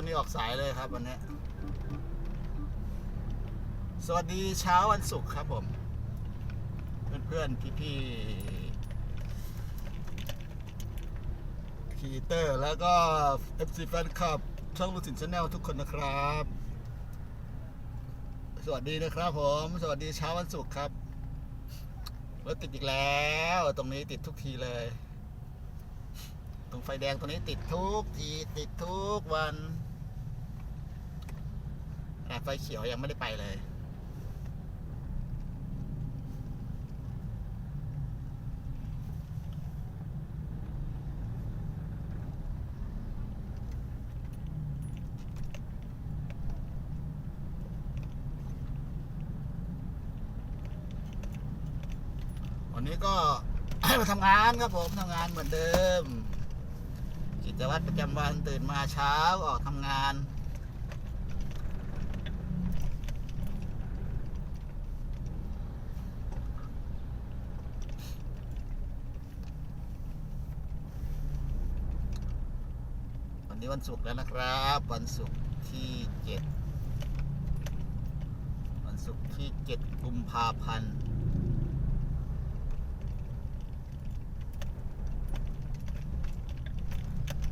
วันนี้ออกสายเลยครับวันนี้ สวัสดีเช้าวันศุกร์ครับผม เพื่อนๆพี่ๆคีเตอร์แล้วก็ FC แฟนคลับ ช่องลูกสินชาแนลทุกคนนะครับ สวัสดีนะครับผม สวัสดีเช้าวันศุกร์ครับรถติดอีกแล้ว ตรงนี้ติดทุกทีเลย ตรงไฟแดงตรงนี้ติดทุกที ติดทุกวัน แต่ไฟเขียวยังไม่ได้ไปเลย วันนี้ก็มาทำงานครับผมทำงานเหมือนเดิมกิจวัตรประจำวันตื่นมาเช้าออกทำงาน วันนี้วันศุกร์แล้วนะครับ วันศุกร์ที่เจ็ดวันศุกร์ที่เจ็ดกุมภาพันธ์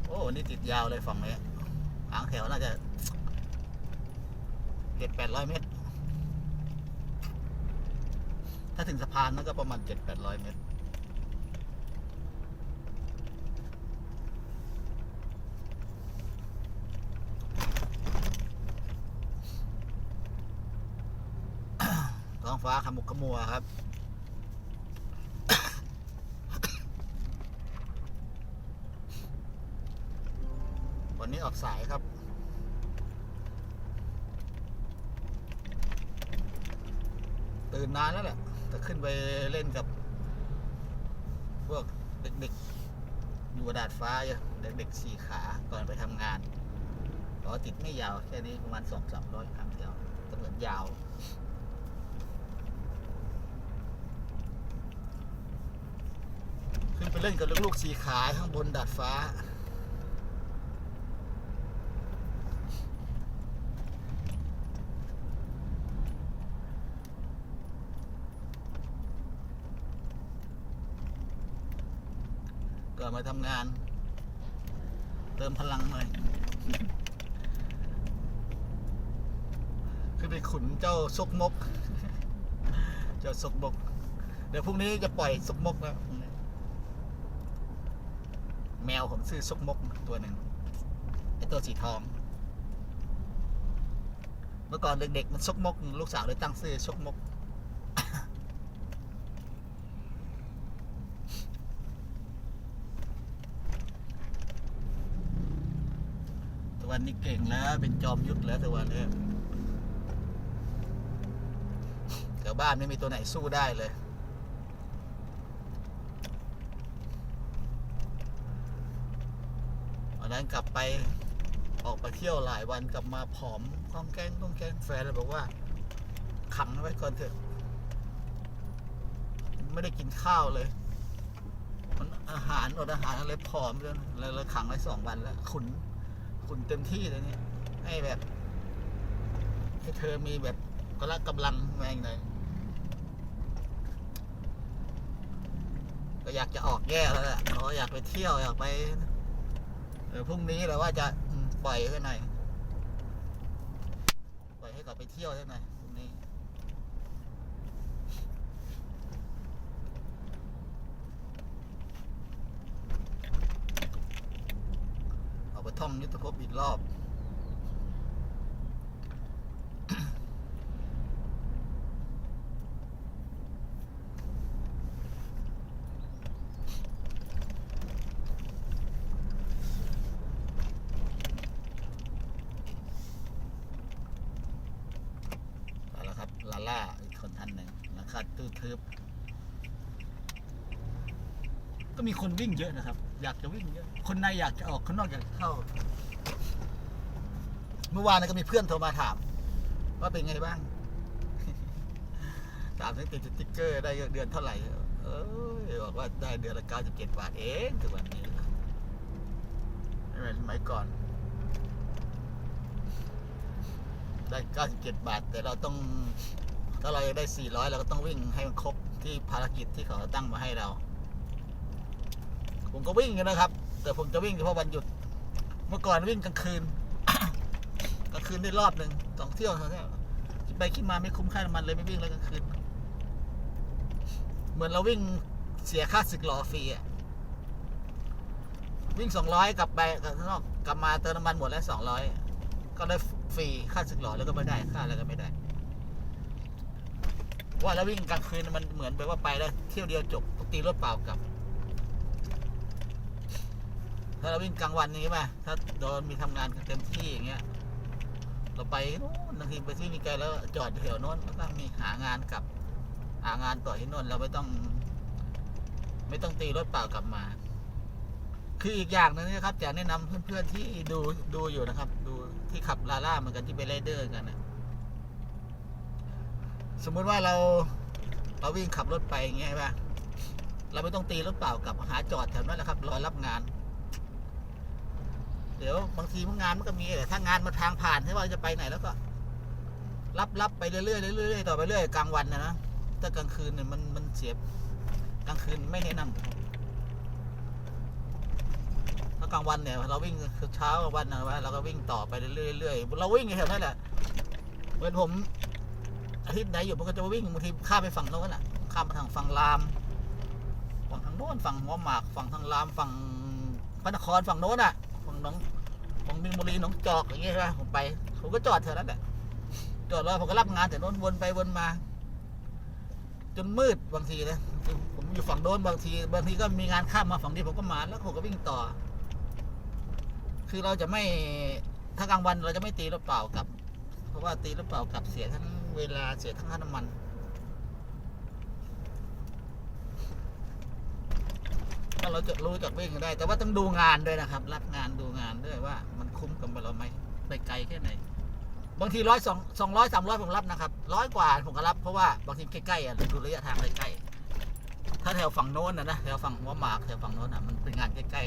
โอ้นี่ติดยาวเลยฝั่งนี้หางแถวน่าจะเจ็ดแปดร้อยเมตร ถ้าถึงสะพานนั่นก็ประมาณเจ็ดแปดร้อยเมตร ท้อง ฟ้าขมุกขมัวครับ วันนี้ออกสายครับตื่นนานแล้วแหละจะขึ้นไปเล่นกับ พวกเด็กๆ อยู่ดาดฟ้าอยู่เด็กๆสี่ขา ก่อนไปทำงานราะติดไม่ยาว แค่นี้ประมาณสองสามร้อยครั้งเดียวแต่เหมือนยาว ขึ้นไปเล่นกับลูกๆสีขาข้างบนดาดฟ้าก่อนมาทำงาน เติมพลังหน่อยขึ้นไปขุนเจ้าซกมก เจ้าซกมก เดี๋ยวพรุ่งนี้จะปล่อยซกมกแล้ว แมวผมซื้อซกมกตัวหนึ่งไอตัวสีทอง เมื่อก่อนเด็กๆมันซกมก ลูกสาวเลยตั้งชื่อซกมกตะวันนี้เก่งแล้ว เป็นจอมยุทธแล้วตะวันนี้แถวบ้านไม่มีตัวไหนสู้ได้เลย วันนั้นกลับไปออกไปเที่ยวหลายวันกลับมาผอมก้องแกงก้องแกงแฟนเลยบอกว่า ขังไว้ก่อนเถอะ ไม่ได้กินข้าวเลย มันอาหารอดอาหารอะไรผอมเลยแล้วแล้วขังไว้สองวันแล้ว ขุนคุณเต็มที่เลยเนี่ยให้แบบ ให้เธอมีแบบกละกำลังแรงเลยก็อยากจะออกแย่แล้วแหละเพราอยากไปเที่ยวอยากไป เดี๋ยวพรุ่งนี้เราว่าจะปล่อยให้หน่อยปล่อยให้เขาไปเที่ยวใช่ไหน่อยพรุ่งนี้เอาไปท่องยุทธภพอีกรอบ เอาละครับลาล่าอีกคนท่าน หนึ่งนะครับตู้ทึบก็มีคนวิ่งเยอะนะครับ อยากจะวิ่งเยอะ คนในอยากจะออกคนนอกอยากจะเข้า เมื่อวานก็มีเพื่อนโทรมาถาม ว่าเป็นไงบ้างถามถึงติดสติ๊กเกอร์ได้เดือนเท่าไหร่ เออบอกว่าได้เดือนละ97บาทเองถึงวันนี้ไม่เหมือนสมัยก่อน ได้97บาท แต่เราต้อง ถ้าเราอยากได้ 400 เราก็ต้องวิ่งให้มันครบที่ภารกิจที่เขาตั้งมาให้เรา ผมก็วิ่งอยู่นะครับ แต่ผมจะวิ่งเฉพาะวันหยุด เมื่อก่อนวิ่งกลางคืน กลางคืนได้รอบหนึ่งสองเที่ยวเที่ยวคิดไปคิดมาไม่คุ้มค่าน้ำมันเลยไม่วิ่งเลยกลางคืน เหมือนเราวิ่งเสียค่าสึกหล่อฟรีอะวิ่งสองร้อยกลับไปข้างนอกกลับมาเติมน้ำมันหมดแล้วสองร้อยก็ได้ฟรีค่าสึกหล่อแล้วก็ไม่ได้ค่าอะไรก็ไม่ได้ ว่าแล้ววิ่งกลางคืนมันเหมือนไปว่าไปแล้วเที่ยวเดียวจบตีรถเปล่ากลับ ถ้าเราวิ่งกลางวันนี้ป่ะถ้าโดนมีทำงานเต็มที่อย่างเงี้ย เราไปนู้นบางทีไปที่มีไกลแล้วจอดแถวโน้นแล้วก็มีหางานกลับ หางานต่อที่โน้นเราไม่ต้อง ไม่ต้องตีรถเปล่ากลับมา คืออีกอย่างหนึงนะครับจะแนะนำเพื่อนๆที่ดูดูอยู่นะครับ ดูที่ขับลาล่าเหมือนกันที่ไปไรเดอร์กันนะ สมมุติว่าเราเราวิ่งขับรถไปอย่างเงี้ยใช่ป่ะเราไม่ต้องตีรถเปล่ากลับหาจอดแถวนั้นแหละครับรอรับงาน เดี๋ยวบางทีงานมันก็มีแต่ถ้างานมาทางผ่านที่ว่าจะไปไหนแล้วก็รับรับไปเรื่อยๆเรื่อยๆต่อไปเรื่อยกลางวันนะนะถ้ากลางคืนเนี่ยมันมันเสียบกลางคืนไม่แนะนำถ้ากลางวันเนี่ย เราวิ่งเช้ากลางวันนะว่าเราก็วิ่งต่อไปเรื่อยๆเรื่อยเราวิ่งอยู่แถวนั้นแหละเหมือนผม อาทิตย์ไหนอยู่มันก็จะวิ่งบางทีข้ามไปฝั่งโน้นอะข้ามไปทางฝั่งลามฝั่งทางโน้นฝั่งหัวหมากฝั่งทางลามฝั่งพระนครฝั่งโน้นอะฝั่งหน้องฝั่งมินบุรีหนองจอกอย่างเงี้ยใช่ไหมผมไปผมก็จอดแถวนั้นแหละจอดแล้วผมก็รับงานแต่โน้นวนไปวนมา จนมืดบางทีนะผมอยู่ฝั่งโน้นบางที บางทีก็มีงานข้ามมาฝั่งนี้ผมก็มาแล้วผมก็วิ่งต่อ คือเราจะไม่ถ้ากลางวันเราจะไม่ตีรถเปล่ากลับ เพราะว่าตีรถเปล่ากลับเสียทั้ง เวลาเสียทั้งค่าน้ำมัน ถ้าเราจะรู้จักวิ่งได้ แต่ว่าต้องดูงานด้วยนะครับ รับงานดูงานด้วยว่า มันคุ้มกับเราไหมไปไกลแค่ไหน บางทีร้อยสองสองร้อยสามร้อยผมรับนะครับร้อยกว่าผมก็รับเพราะว่าบางทีใกล้ๆอะดูระยะทางใกล้ๆถ้าแถวฝั่งโน้นนะนะแถวฝั่งหัวหมากแถวฝั่งโน้นอะมันเป็นงานใกล้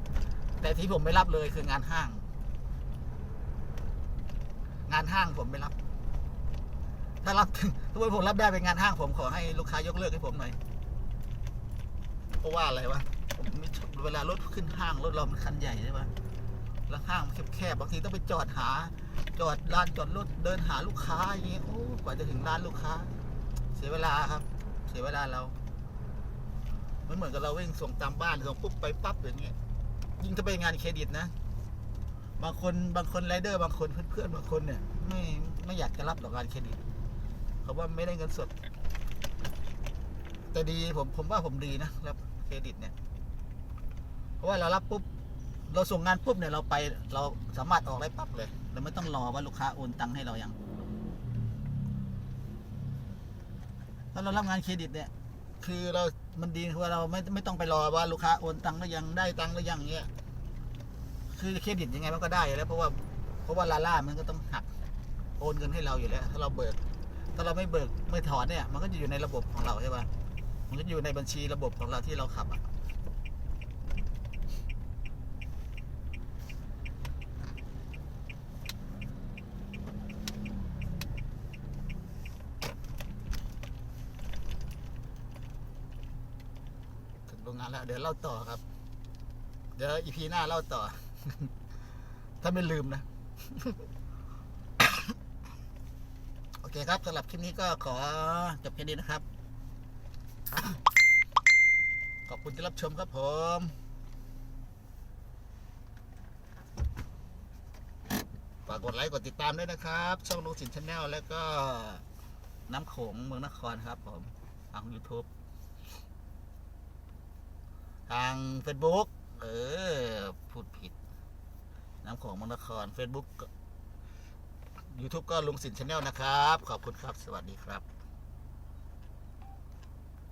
ๆแต่ที่ผมไม่รับเลยคืองานห้าง งานห้างผมไม่รับ ถ้ารับถ้าว่าผมรับได้เป็นงานห้างผมขอให้ลูกค้ายกเลิกให้ผมหน่อยเพราะว่าอะไรวะผมไม่เวลารถขึ้นห้างรถเรามันคันใหญ่ใช่ปะแล้วห้างมันแคบๆบางทีต้องไปจอดหา จอดลานจอดรถเดินหาลูกค้าอย่างเงี้ยโอ้กว่าจะถึงร้านลูกค้า เสียเวลาครับ เสียเวลาเรามันเหมือนกับเราวิ่งส่งตามบ้านส่งปุ๊บไปปั๊บอย่างเงี้ยยิ่งถ้าไปงานเครดิตนะ บางคนบางคนไรเดอร์บางคนเพื่อนๆบางคนเนี่ย ไม่ไม่อยากจะรับหรอกงานเครดิต เขาว่าไม่ได้เงินสด แต่ดีผมผมว่าผมดีนะรับเครดิตเนี่ย เพราะว่าเรารับปุ๊บเราส่งงานปุ๊บเนี่ยเราไปเราสามารถออกได้ปั๊บเลยเราไม่ต้องรอว่าลูกค้าโอนตังค์ให้เรายังถ้าเรารับงานเครดิตเนี่ย คือเรา มันดีคือว่าเราไม่ไม่ต้องไปรอว่าลูกค้าโอนตังค์หรือยังได้ตังค์หรือยังเงี้ย คือเครดิตยังไงมันก็ได้แล้วเพราะว่าเพราะว่าลาล่ามันก็ต้องหักโอนเงินให้เราอยู่แล้ว ถ้าเราเบิก ถ้าเราไม่เบิกไม่ถอนเนี่ย มันก็จะอยู่ในระบบของเราใช่ป่ะมันก็อยู่ในบัญชีระบบของเราที่เราขับอะถึงโรงงานแล้ว เดี๋ยวเล่าต่อครับ เดี๋ยวอีพีหน้าเล่าต่อ ถ้าไม่ลืมนะ เคครับสำหรับคลิปนี้ก็ขอจบแค่นี้นะครับ ขอบคุณที่รับชมครับผมฝากกดไลค์กดติดตามด้วยนะครับ ช่องลุงสินชาแนลแล้วก็น้ำโขงเมืองนครครับผมทาง YouTube ทาง Facebook เออ พูดผิด น้ำโขงเมืองนคร Facebook ก็ YouTube ก็ลุงสินชาแนลนะครับ ขอบคุณครับ สวัสดีครับ